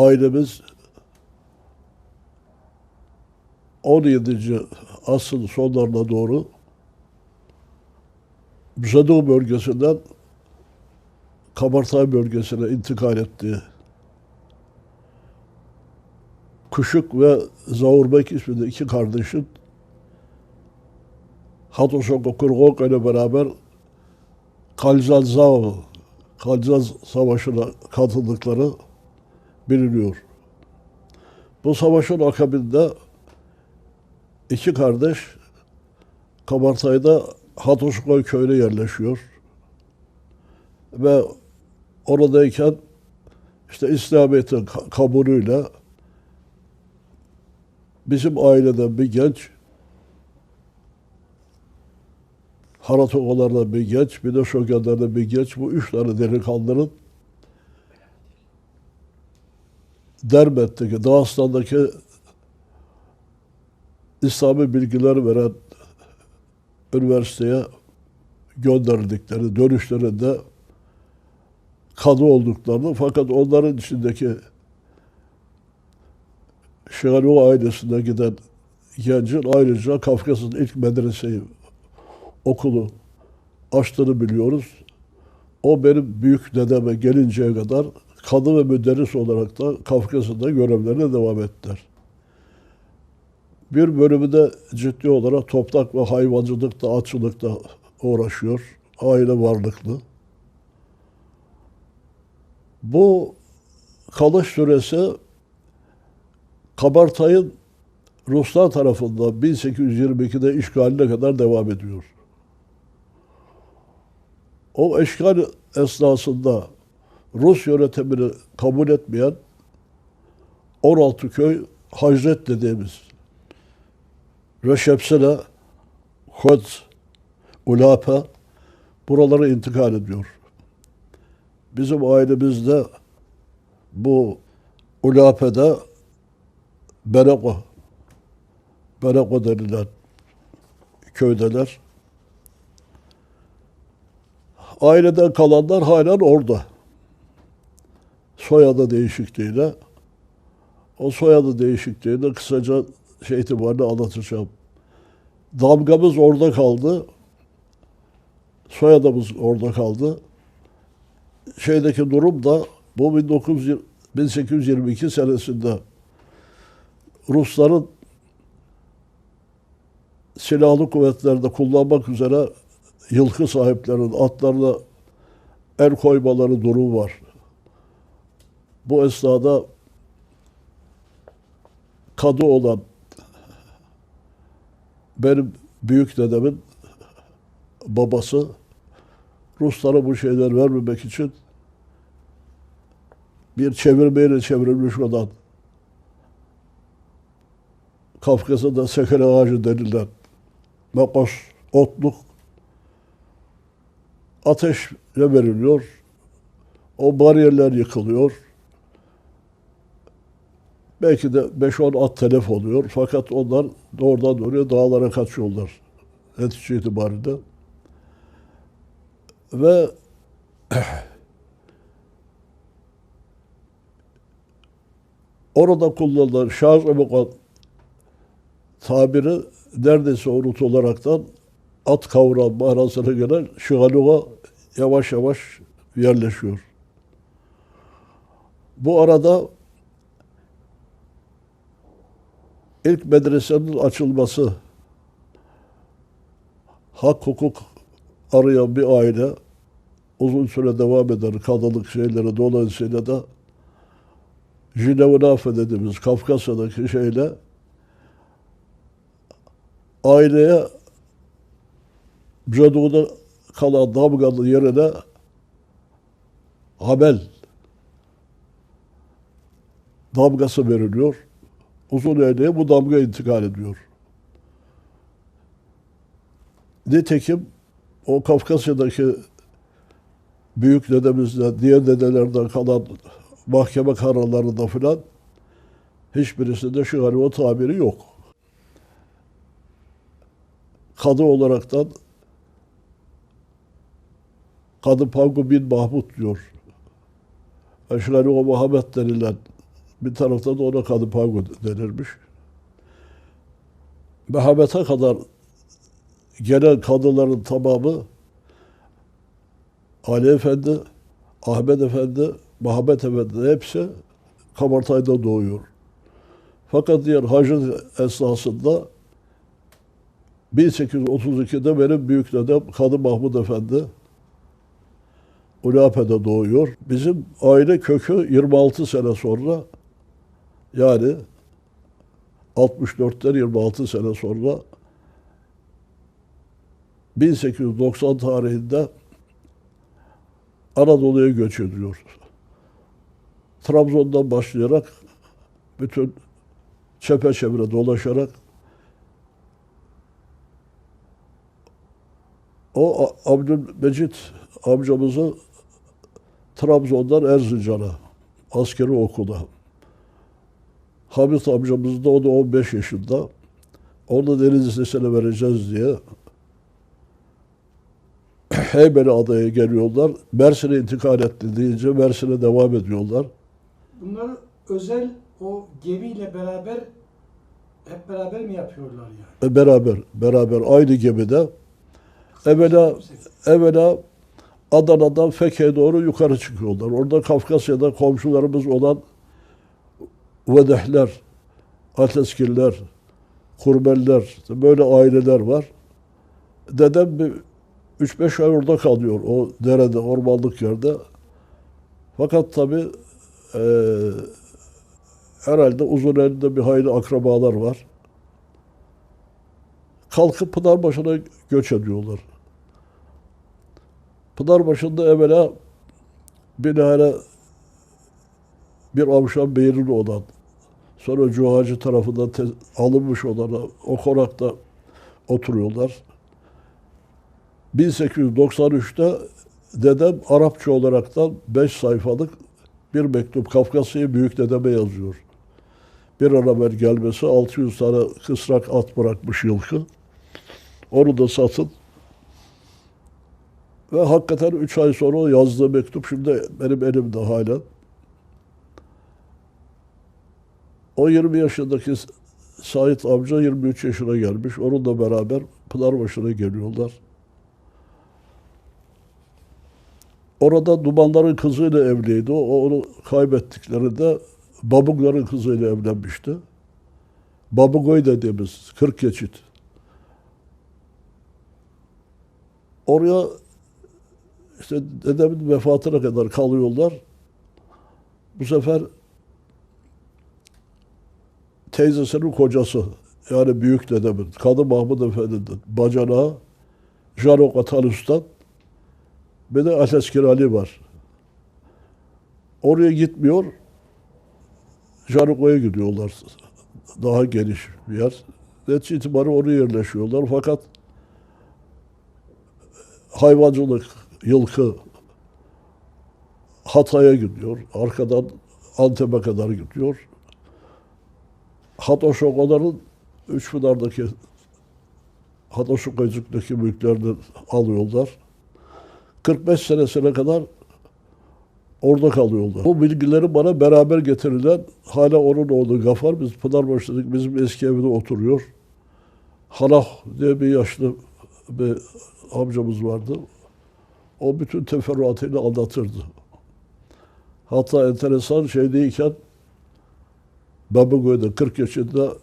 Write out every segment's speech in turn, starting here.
ailemiz 17. asrın sonlarına doğru Müsadık bölgesinden Kabartay bölgesine intikal etti. Kuşuk ve Zavurbek isminde iki kardeşin Hatosok Okurgok ile beraber Kalzal Zav, Kalzal Savaşı'na katıldıkları biliniyor. Bu savaşın akabinde iki kardeş Kabartay'da Hatoskoy köyüne yerleşiyor. Ve oradayken işte İslamiyet'in ka- kabulüyle bizim aileden bir genç Haratogalardan bir genç, bir de Şogenlerden bir genç, bu üç tane delikanlının Derbent'teki, Dağıstan'daki İslami bilgiler veren üniversiteye gönderildikleri, dönüşlerinde kadı olduklarını fakat onların içindeki Şigalu ailesine giden gencin ayrıca Kafkas'ın ilk medreseyi, okulu açtığını biliyoruz. O benim büyük dedeme gelinceye kadar kadı ve müderris olarak da Kafkas'ında görevlerine devam ettiler. Bir bölümü de ciddi olarak toprak ve hayvancılıkta, atçılıkta uğraşıyor. Aile varlıklı. Bu kalış süresi Kabartay'ın Ruslar tarafından 1822'de işgaline kadar devam ediyor. O işgal esnasında Rus yönetimini kabul etmeyen 16 köy Hacret dediğimiz Reşepsene, Kod, Ulape buralara intikal ediyor. Bizim ailemizde bu Ulape'de Bereko, Bereko denilen köydeler. Aileden kalanlar halen orada. Soyadı değişikliğiyle. O soyadı değişikliğini kısaca şey itibariyle anlatacağım. Damgamız orada kaldı. Soyadımız orada kaldı. Şeydeki durum da bu 1900 1822 senesinde Rusların silahlı kuvvetlerde kullanmak üzere yılkı sahiplerinin atlarına el koymaları durumu var. Bu esnada kadı olan benim büyük dedemin babası Ruslara bu şeyler vermemek için bir çevirmeyle çevrilmiş olan Kafkas'ta sekere ağacı denilen mekos, otluk ateşle veriliyor. O bariyerler yıkılıyor. Belki de 5-10 at telef oluyor. Fakat onlar doğrudan doğruya dağlara kaçıyorlar. Netice itibariyle. Ve orada kullanılan şarj emekan tabiri neredeyse unutularaktan at kavram manasına gelen şıgaluğa yavaş yavaş yerleşiyor. Bu arada ilk medresenin açılması hak hukuk arayan bir aile uzun süre devam eder kadılık şeyleri dolayısıyla da Jinevrafe dediğimiz Kafkasya'daki şeyle aileye Cadu'da kalan damgalı yerine Habel damgası veriliyor. Uzun eğleye bu damga intikal ediyor. Nitekim o Kafkasya'daki büyük dedemizden, diğer dedelerden kalan mahkeme kararlarında filan hiçbirisinde şu o tabiri yok. Kadı olaraktan Kadı Pangu bin Mahmut diyor. Eşrari o Muhammed denilen Bir tarafta da ona Kadı Pago denirmiş. Mehmet'e kadar gelen kadıların tamamı Ali Efendi, Ahmet Efendi, Muhammed Efendi hepsi Kabartay'da doğuyor. Fakat diğer hacı esnasında 1832'de benim büyük dedem Kadı Mahmud Efendi Ulape'de doğuyor. Bizim aile kökü 26 sene sonra yani 64'ten 26 sene sonra 1890 tarihinde Anadolu'ya göç ediyor. Trabzon'dan başlayarak bütün çepeçevre dolaşarak o Abdülmecit amcamızı Trabzon'dan Erzincan'a askeri okula. Hamit amcamız da o da 15 yaşında. Onu Deniz Lisesi'ne vereceğiz diye Heybeli adaya geliyorlar. Mersin'e intikal etti deyince Mersin'e devam ediyorlar. Bunları özel o gemiyle beraber hep beraber mi yapıyorlar yani? E, beraber, beraber aynı gemide. Evvela, evvela Adana'dan Fekke'ye doğru yukarı çıkıyorlar. Orada Kafkasya'da komşularımız olan Vedehler, Ateskiller, Kurbeller, böyle aileler var. Dedem bir 3-5 ay orada kalıyor o derede, ormanlık yerde. Fakat tabii eee herhalde uzun elinde bir hayli akrabalar var. Kalkıp Pınarbaşı'na göç ediyorlar. Pınarbaşı'nda evvela bilahare bir Avşan Beyri'li olan, sonra Cuhacı tarafından te- alınmış olan o konakta oturuyorlar. 1893'te dedem Arapça olaraktan 5 sayfalık bir mektup Kafkasya'ya büyük dedeme yazıyor. Bir an evvel gelmesi 600 tane kısrak at bırakmış yılkı. Onu da satın. Ve hakikaten 3 ay sonra yazdığı mektup şimdi benim elimde hala. O 20 yaşındaki Sait amca 23 yaşına gelmiş. Onunla beraber Pınarbaşı'na geliyorlar. Orada Dumanların kızıyla evliydi. O onu kaybettiklerinde Babukların kızıyla evlenmişti. Babugoy dediğimiz 40 geçit. Oraya işte dedemin vefatına kadar kalıyorlar. Bu sefer teyzesinin kocası yani büyük dedemin Kadı Mahmud Efendi'nin bacanağı Janok Atalus'tan bir de Ateskir Ali var. Oraya gitmiyor. Janok'a gidiyorlar. Daha geniş bir yer. Netice itibariyle oraya yerleşiyorlar. Fakat hayvancılık, yılkı Hatay'a gidiyor. Arkadan Antep'e kadar gidiyor. Hatoşokoların Üçpınar'daki Hatoşokacık'taki mülklerini alıyorlar. 45 senesine kadar orada kalıyorlar. Bu bilgileri bana beraber getirilen hala onun oğlu Gafar, biz Pınarbaşı'daki bizim eski evde oturuyor. Hanah diye bir yaşlı bir amcamız vardı. O bütün teferruatıyla anlatırdı. Hatta enteresan şeydeyken Babagoy'da 40 yaşında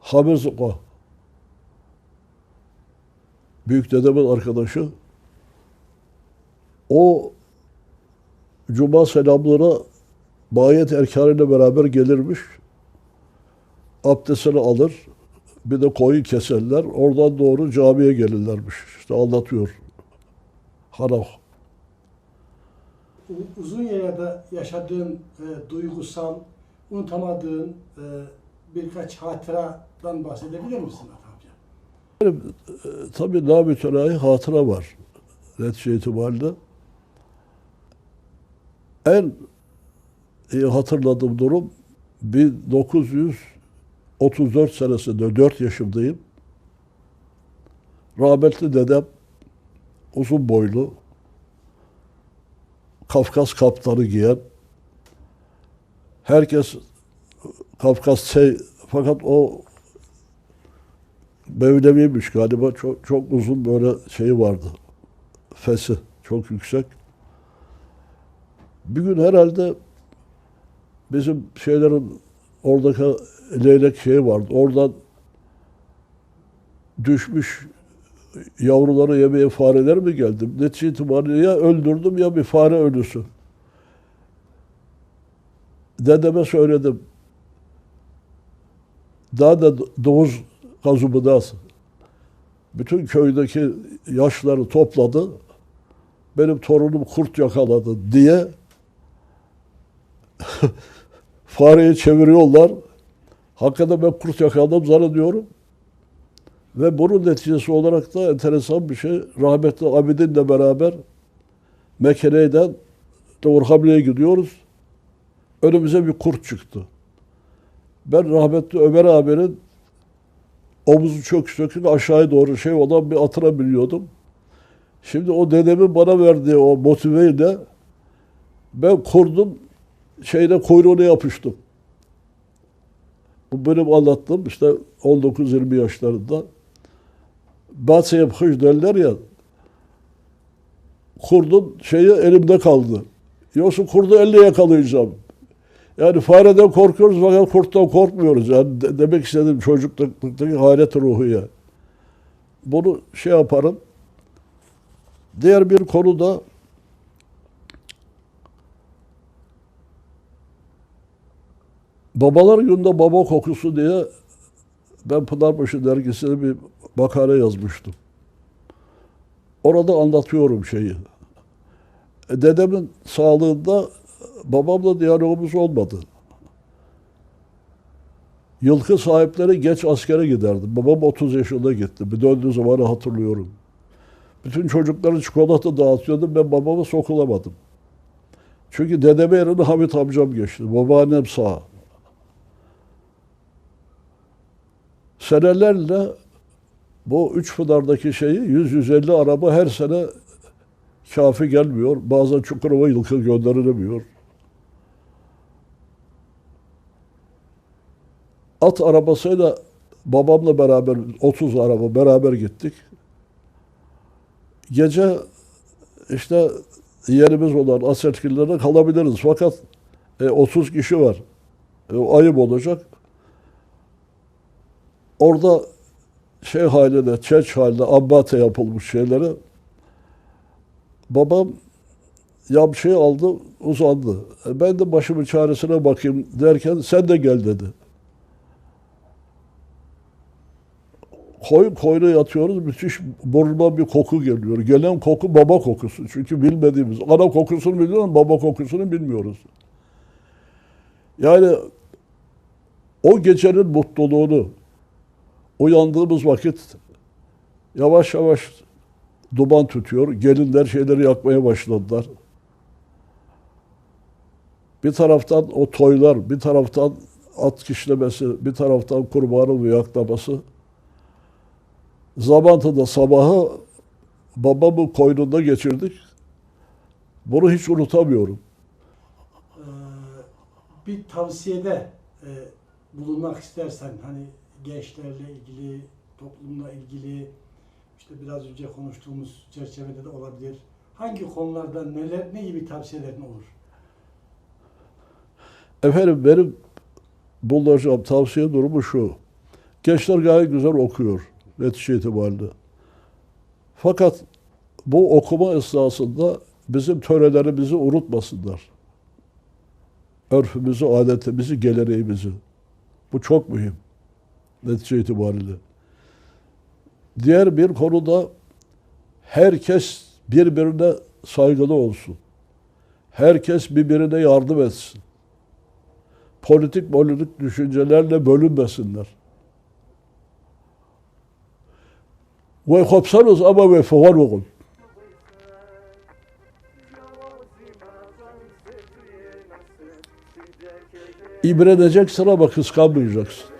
Hamir Zuka büyük dedemin arkadaşı o cuma selamlara bayet erkanıyla beraber gelirmiş. Abdestini alır. Bir de koyu keserler. Oradan doğru camiye gelirlermiş. İşte anlatıyor. Hanaf. Uzun yayada yaşadığın e, duygusal, unutamadığın e, birkaç hatıradan bahsedebilir misin Ata amca? Tabii namütenayi hatıra var. Netice itibariyle. En iyi hatırladığım durum 1934 senesinde 4 yaşımdayım. Rahmetli dedem uzun boylu, Kafkas kapları giyen, herkes Kafkas şey, fakat o Mevleviymiş galiba çok, çok uzun böyle şeyi vardı. Fesi çok yüksek. Bir gün herhalde bizim şeylerin oradaki leylek şeyi vardı. Oradan düşmüş yavruları yemeye fareler mi geldi? Netice itibariyle ya öldürdüm ya bir fare ölüsü. Dedeme söyledim. Daha da Doğuz Kazımı'das bütün köydeki yaşları topladı. Benim torunum kurt yakaladı diye fareyi çeviriyorlar. Hakikaten ben kurt yakaladım zannediyorum. Ve bunun neticesi olarak da enteresan bir şey. Rahmetli Abidin'le beraber Mekke'den Orhamli'ye gidiyoruz. Önümüze bir kurt çıktı. Ben rahmetli Ömer abinin omuzu çok sökük aşağıya doğru şey olan bir atıra biniyordum. Şimdi o dedemin bana verdiği o motiveyle ben kurdum şeyde kuyruğuna yapıştım. Bu benim anlattığım işte 19-20 yaşlarında. Batı yapış derler ya kurdun şeyi elimde kaldı. Yoksa kurdu elle yakalayacağım. Yani fareden korkuyoruz fakat kurttan korkmuyoruz. Yani de- demek istedim çocukluktaki hayret ruhu ya. Bunu şey yaparım. Diğer bir konu da Babalar Günü'nde baba kokusu diye ben Pınarbaşı dergisine bir makale yazmıştım. Orada anlatıyorum şeyi. E, Dedemin sağlığında babamla diyalogumuz olmadı. Yılkı sahipleri geç askere giderdi. Babam 30 yaşında gitti. Bir döndüğü zamanı hatırlıyorum. Bütün çocukları çikolata dağıtıyordum. Ben babama sokulamadım. Çünkü dedeme yerine Hamit amcam geçti. Babaannem sağ. Senelerle bu üç pınardaki şeyi 100-150 araba her sene kafi gelmiyor. Bazen Çukurova yılkı gönderilemiyor. At arabasıyla babamla beraber 30 araba beraber gittik. Gece işte yerimiz olan Asertkiller'de kalabiliriz. Fakat e, 30 kişi var. E, ayıp olacak. Orada şey halinde, çeç halinde abbate yapılmış şeyleri babam ya bir şey aldı, uzandı. E, ben de başımın çaresine bakayım derken sen de gel dedi. Koyun koyuna yatıyoruz, müthiş burnuma bir koku geliyor. Gelen koku baba kokusu. Çünkü bilmediğimiz, ana kokusunu biliyoruz baba kokusunu bilmiyoruz. Yani o gecenin mutluluğunu uyandığımız vakit yavaş yavaş duman tutuyor. Gelinler şeyleri yakmaya başladılar. Bir taraftan o toylar, bir taraftan at kişlemesi, bir taraftan kurbanın yaklaması. Zamantıda sabahı babamın koynunda geçirdik. Bunu hiç unutamıyorum. Ee, bir tavsiyede e, bulunmak istersen hani gençlerle ilgili, toplumla ilgili işte biraz önce konuştuğumuz çerçevede de olabilir. Hangi konularda neler ne gibi tavsiyelerin olur? Efendim benim bulacağım tavsiye durumu şu. Gençler gayet güzel okuyor netice itibariyle. Fakat bu okuma esnasında bizim törelerimizi unutmasınlar. Örfümüzü, adetimizi, geleneğimizi. Bu çok mühim netice itibariyle. Diğer bir konuda herkes birbirine saygılı olsun. Herkes birbirine yardım etsin politik politik düşüncelerle bölünmesinler. Ve kopsanız ama ve fugar olun. İbredeceksin ama kıskanmayacaksın.